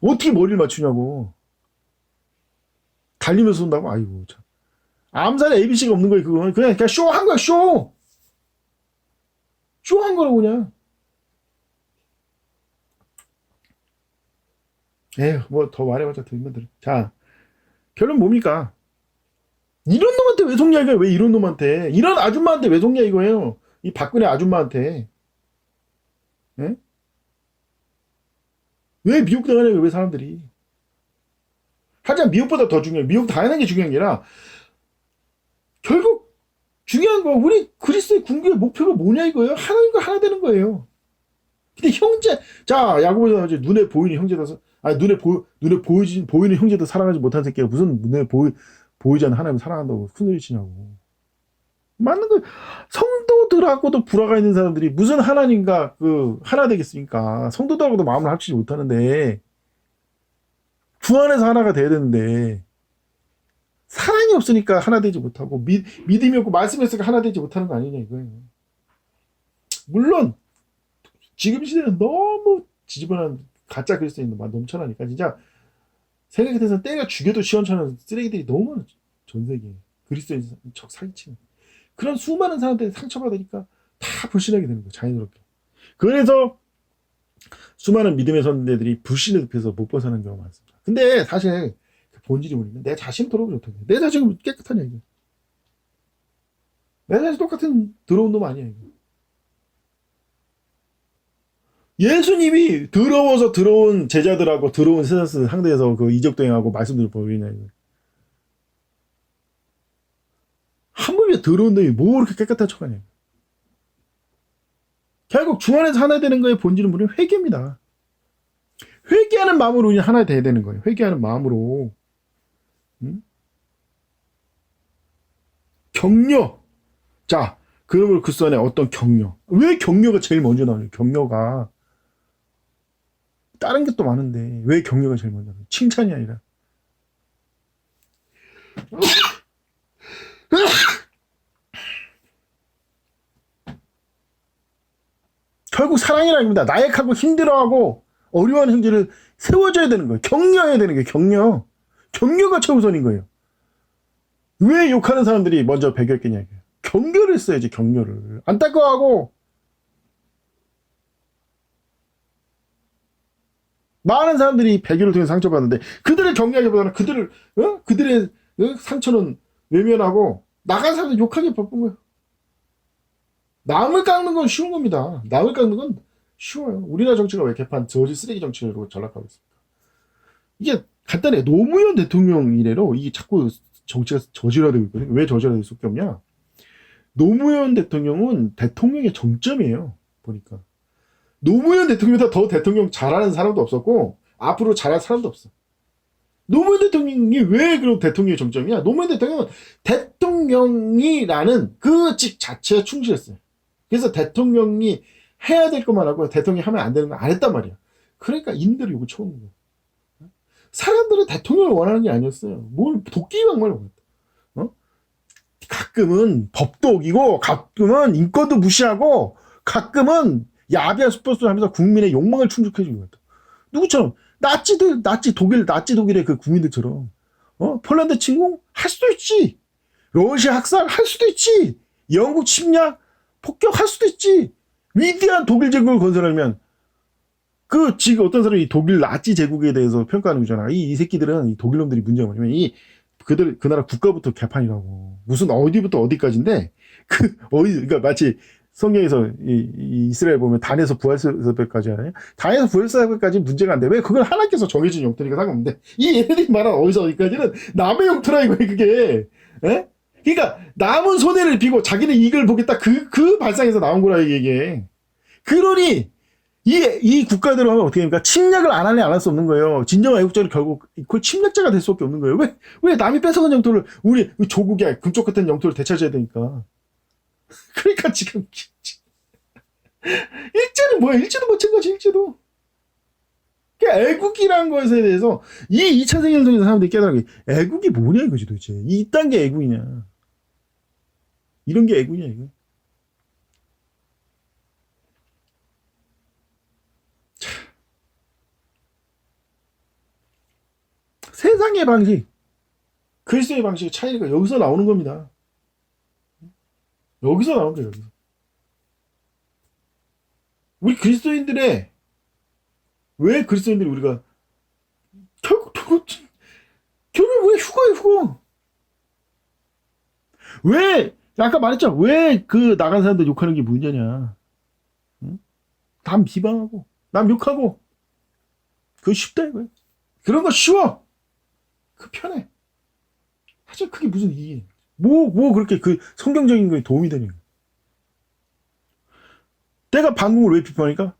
어떻게 머리를 맞추냐고. 달리면서 쏜다고? 아이고, 참. 암살에 ABC가 없는 거예요, 그건. 그냥, 그냥 쇼 한 거야, 쇼! 쇼 한 거라고, 그냥. 에휴, 뭐, 더 말해봤자 들으면 들어. 자, 결론 뭡니까? 이런 놈한테 왜 속냐, 이거예요, 왜 이런 놈한테. 이런 아줌마한테 왜 속냐, 이거예요. 이 박근혜 아줌마한테. 예? 왜 미혹 당하냐고, 왜 사람들이. 하지만 미혹보다 더 중요해. 미혹 당하는 게 중요한 게 아니라, 결국 중요한 거, 우리 그리스도의 궁극의 목표가 뭐냐 이거예요? 하나님과 하나 되는 거예요. 근데 형제, 자, 야고보서 눈에 보이는 형제다서, 아니, 눈에 보, 눈에 보이진, 보이는 형제도 사랑하지 못한 새끼가 무슨 눈에 보이, 보이지 않는 하나님 사랑한다고 큰소리 치냐고. 맞는 거, 성도들하고도 불화가 있는 사람들이 무슨 하나님과 그, 하나 되겠습니까? 성도들하고도 마음을 합치지 못하는데, 주 안에서 하나가 돼야 되는데, 사랑이 없으니까 하나 되지 못하고, 미, 믿음이 없고, 말씀이 없으니까 하나 되지 못하는 거 아니냐, 이거예요. 물론, 지금 시대는 너무 지저분한 가짜 그리스도인도 막 넘쳐나니까, 진짜, 생각해서 때가 죽여도 시원찮은 쓰레기들이 너무 많아, 전 세계에. 그리스도인 적 사기치는. 그런 수많은 사람들이 상처받으니까 다 불신하게 되는 거예요, 자연스럽게. 그래서, 수많은 믿음의 선대들이 불신에 늪에서 못 벗어나는 경우가 많습니다. 근데 사실 그 본질이 뭐냐면 내 자신 돌아보지 못하는 내 자신은 깨끗하냐 이거. 내 자신 똑같은 더러운 놈 아니야 이거. 예수님이 더러워서 더러운 제자들하고 더러운 세상 상대에서 그 이적도행하고 말씀들을 보이냐 이거. 놈이 뭐 그렇게 깨끗한 척하냐. 결국 주 안에서 하나 되는 거의 본질은 뭐냐면 회개입니다. 회개하는 마음으로 그냥 하나 돼야 되는 거예요. 회개하는 마음으로. 응? 격려. 자, 그러면 그 안에 어떤 격려. 왜 격려가 제일 먼저 나오냐? 격려가. 다른 게 또 많은데 왜 격려가 제일 먼저 나오냐? 칭찬이 아니라. 결국 사랑이라는 겁니다. 나약하고 힘들어하고 어려워하는 형제를 세워줘야 되는 거예요. 격려해야 되는 거예요. 격려. 격려가 최우선인 거예요. 왜 욕하는 사람들이 먼저 배겼겠냐. 격려를 했어야지, 격려를. 안타까워하고, 많은 사람들이 배교를 통해 상처받는데, 그들을 격려하기보다는 그들을, 어? 그들의 어? 상처는 외면하고, 나간 사람들 욕하기 바쁜 거예요. 남을 깎는 건 쉬운 겁니다. 남을 깎는 건 쉬워요. 우리나라 정치가 왜 개판 저지 쓰레기 정치로 전락하고 있습니까? 이게 간단해. 노무현 대통령 이래로 이게 자꾸 정치가 저질화되고 있거든요. 왜 저질화될 수밖에 없냐? 노무현 대통령은 대통령의 정점이에요. 보니까. 노무현 대통령보다 더 대통령 잘하는 사람도 없었고 앞으로 잘할 사람도 없어. 노무현 대통령이 왜 그런 대통령의 정점이야? 노무현 대통령은 대통령이라는 그 직 자체에 충실했어요. 그래서 대통령이 해야 될 것만 하고 대통령이 하면 안 되는 거 안 했단 말이야. 그러니까 인들이 욕을 쳐오는 거야. 사람들은 대통령을 원하는 게 아니었어요. 뭘 도끼방망을 원했다. 어? 가끔은 법도 어기고 가끔은 인권도 무시하고 가끔은 야비한 스포츠를 하면서 국민의 욕망을 충족해주는 거다. 누구처럼 나치들 나치 독일 나치 독일의 그 국민들처럼 어 폴란드 침공 할 수도 있지. 러시아 학살 할 수도 있지. 영국 침략 폭격할 수도 있지. 위대한 독일 제국을 건설하면 그 지금 어떤 사람이 독일 나치 제국에 대해서 평가하는 거잖아. 이, 이 새끼들은 이 독일 놈들이 문제가 뭐냐면 이 그들 그 나라 국가부터 개판이라고 무슨 어디부터 어디까지인데 그 어디 그러니까 마치 성경에서 이, 이 이스라엘 보면 단에서 부활사백까지 하나요? 단에서 부활사백까지 문제가 안 돼. 왜 그건 하나님께서 정해준 영토니까 상관없는데 이 얘네들이 말한 어디서 어디까지는 남의 영토라 이거예요 그게. 에? 그러니까 남은 손해를 비고 자기는 이익을 보겠다 그 그 발상에서 나온 거라 이게. 그러니 이, 이 국가대로 하면 어떻게 됩니까? 침략을 안 할래 안 할 수 없는 거예요. 진정한 애국자는 결국 그 침략자가 될 수밖에 없는 거예요. 왜, 왜 남이 뺏어간 영토를 우리 조국의 금쪽 같은 영토를 되찾아야 되니까. 그러니까 지금 일제는 뭐야? 일제도 마찬가지 일제도. 그러니까 애국이란 것에 대해서 이 2차 세계대전에서 사람들이 깨달은 게 애국이 뭐냐 이거지 도대체. 이딴 게 애국이냐. 이런 게 애국이냐 이거. 세상의 방식, 그리스도의 방식의 차이가 여기서 나오는 겁니다. 여기서 나온 거예요, 여기서. 우리 그리스도인들의, 왜 그리스도인들이 우리가, 결국, 결국, 결국 왜 휴거예요, 휴거? 왜, 아까 말했죠? 왜 그 나간 사람들 욕하는 게 문제냐? 응? 남 비방하고, 남 욕하고, 그거 쉽다, 이거야. 그런 거 쉬워! 그 편해. 하지만 그게 무슨 이게 뭐, 뭐 그렇게 그 성경적인 거에 도움이 되는 거야. 내가 방공을 왜 비판하니까?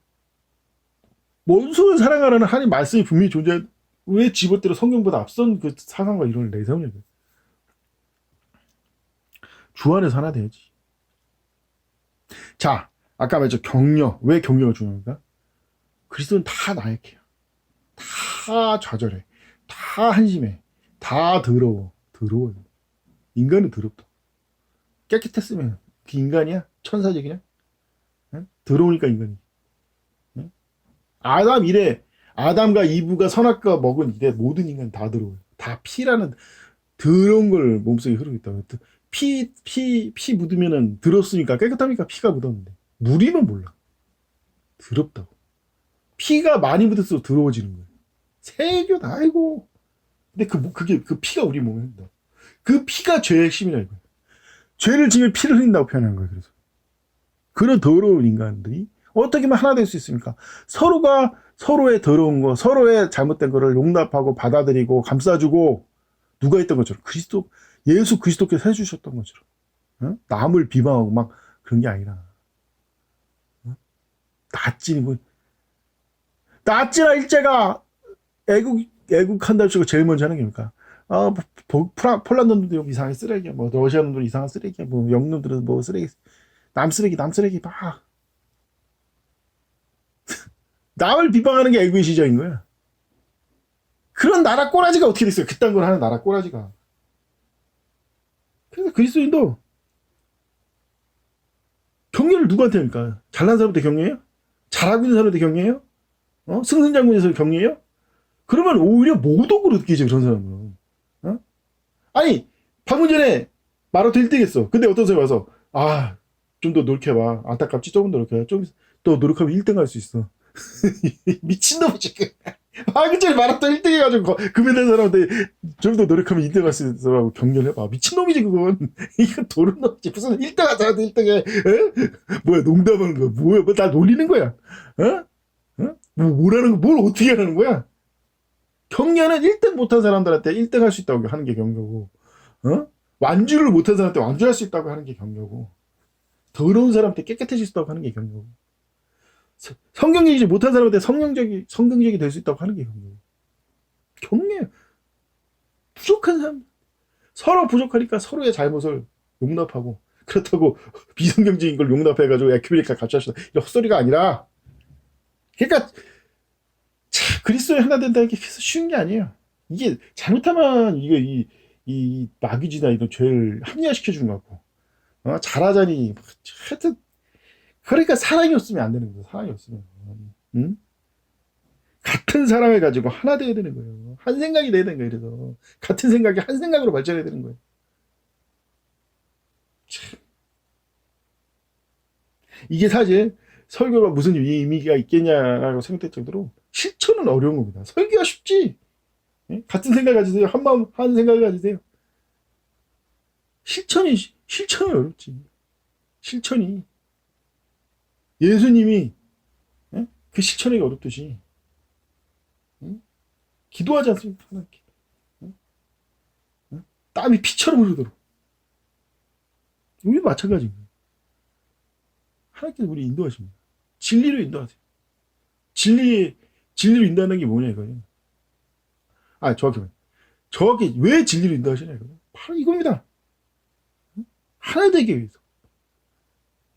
원수를 사랑하라는 하나님 말씀이 분명히 존재해. 왜 집어대로 성경보다 앞선 그 사상과 이론을 내세우냐. 주 안에서 하나 돼야지. 자, 아까 말했죠. 격려. 왜 격려가 중요한가? 그리스도는 다 나약해요. 다 좌절해. 다 한심해. 다 더러워. 더러워요. 인간은 더럽다. 깨끗했으면 그 인간이야? 천사적이냐? 응? 더러우니까 인간이. 응? 아담 이래. 아담과 이브가 선악과 먹은 이래 모든 인간 다 더러워요. 다 피라는 더러운 걸 몸속에 흐르고 있다고. 피, 피, 피 묻으면은 더럽으니까 깨끗하니까 피가 묻었는데. 물이면 몰라. 더럽다고. 피가 많이 묻을수록 더러워지는 거예요. 다 아이고. 근데 그, 그게, 그 피가 우리 몸에 흐른다. 그 피가 죄의 핵심이라 이거예요. 죄를 지면 피를 흘린다고 표현하는 거예요. 그래서. 그런 더러운 인간들이 어떻게 하면 하나 될 수 있습니까? 서로가 서로의 더러운 거, 서로의 잘못된 거를 용납하고 받아들이고 감싸주고 누가 했던 것처럼 그리스도, 예수 그리스도께서 해주셨던 것처럼 어? 남을 비방하고 막 그런 게 아니라 어? 낫지 뭐 낫지나 일제가 애국 애국한다고 치고 제일 먼저 하는 게 뭡니까? 아, 뭐, 프라, 폴란드 놈들이 이상한 쓰레기야. 뭐, 러시아 놈들 이상한 쓰레기야. 뭐, 영놈들은 뭐, 쓰레기, 남 쓰레기, 남 쓰레기, 막. 남을 비방하는 게 애국의 시절인 거야. 그런 나라 꼬라지가 어떻게 됐어요? 그딴 걸 하는 나라 꼬라지가. 그래서 그리스도인도 격려를 누구한테 합니까? 잘난 사람한테 격려해요? 잘하고 있는 사람한테 격려해요? 어? 승승장군에서 격려해요? 그러면 오히려 모독으로 느끼죠, 그런 사람은. 어? 아니, 방금 전에 마라톤 1등 했어. 근데 어떤 사람이 와서, 아, 좀 더 노력해봐. 안타깝지? 조금 더 노력해. 좀더 노력하면 1등 할 수 있어. 미친놈이지. 방금 전에 마라톤 1등 해가지고, 금메달 사람한테 좀 더 노력하면 1등 할 수 있어라고 격려를 해봐. 미친놈이지, 그건. 이건 도른 놈이지. 무슨 1등 하자한테 1등 해. 에? 뭐야, 농담하는 거야. 뭐야, 뭐 나 놀리는 거야. 어? 어? 뭐, 뭐라는 거, 뭘 어떻게 하는 거야? 격려는 1등 못한 사람들한테 1등 할 수 있다고 하는 게 격려고, 어? 완주를 못한 사람한테 완주할 수 있다고 하는 게 격려고, 더러운 사람한테 깨끗해질 수 있다고 하는 게 격려고, 서- 성경적이지 못한 사람한테 성경적이, 성경적이 될 수 있다고 하는 게 격려고. 격려. 부족한 사람. 서로 부족하니까 서로의 잘못을 용납하고, 그렇다고 비성경적인 걸 용납해가지고 에큐메니카 같이 합시다. 이런 헛소리가 아니라, 그러니까 참, 그리스도에 하나 된다는 게 그래서 쉬운 게 아니에요. 이게 잘못하면 이게 이, 이 마귀지나 이런 죄를 합리화시켜 주는 것 같고, 어? 잘하자니 뭐, 하여튼 그러니까 사랑이 없으면 안 되는 거예요. 사랑이 없으면, 응? 같은 사랑을 가지고 하나 돼야 되는 거예요. 한 생각이 돼야 되는 거예요. 그래서 같은 생각이 한 생각으로 발전해야 되는 거예요. 참. 이게 사실 설교가 무슨 의미가 있겠냐라고 생각될 정도로 실천은 어려운 겁니다. 설교가 쉽지. 예? 같은 생각 가지세요. 한 마음, 한 생각을 가지세요. 실천이, 실천이 어렵지. 실천이. 예수님이, 예? 그 실천이 어렵듯이. 예? 기도하지 않습니까? 하나님께. 예? 예? 땀이 피처럼 흐르도록. 우리 마찬가지인 거예요. 하나님께서 우리 인도하십니다. 진리로 인도하세요. 진리, 진리로 인도하는 게 뭐냐, 이거예요. 아, 정확히. 정확히, 왜 진리로 인도하시냐, 이거예요. 바로 이겁니다. 하나 되기 위해서.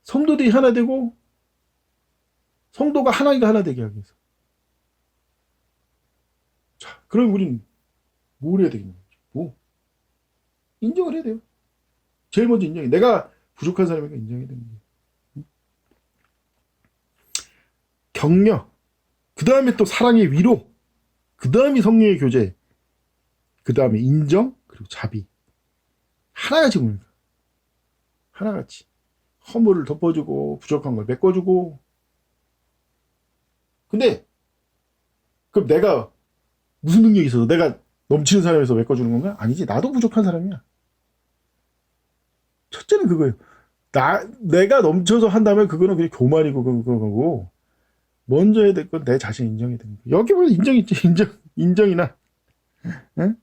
성도들이 하나 되고, 성도가 하나가 하나 되게 하기 위해서. 자, 그럼 우리는 뭘 해야 되겠냐? 뭐? 인정을 해야 돼요. 제일 먼저 인정해. 내가 부족한 사람이니까 인정해야 되는 거예요. 격려, 그 다음에 또 사랑의 위로, 그 다음이 성령의 교제, 그 다음에 인정, 그리고 자비. 하나같이 봅니다. 하나같이. 허물을 덮어주고, 부족한 걸 메꿔주고. 근데, 그럼 내가 무슨 능력이 있어서 내가 넘치는 사람에서 메꿔주는 건가? 아니지. 나도 부족한 사람이야. 첫째는 그거예요. 나, 내가 넘쳐서 한다면 그거는 그냥 교만이고 그거고, 먼저 해야 될 건 내 자신 되는 거야. 여기 보면 인정 있지, 인정. 인정이나. 응?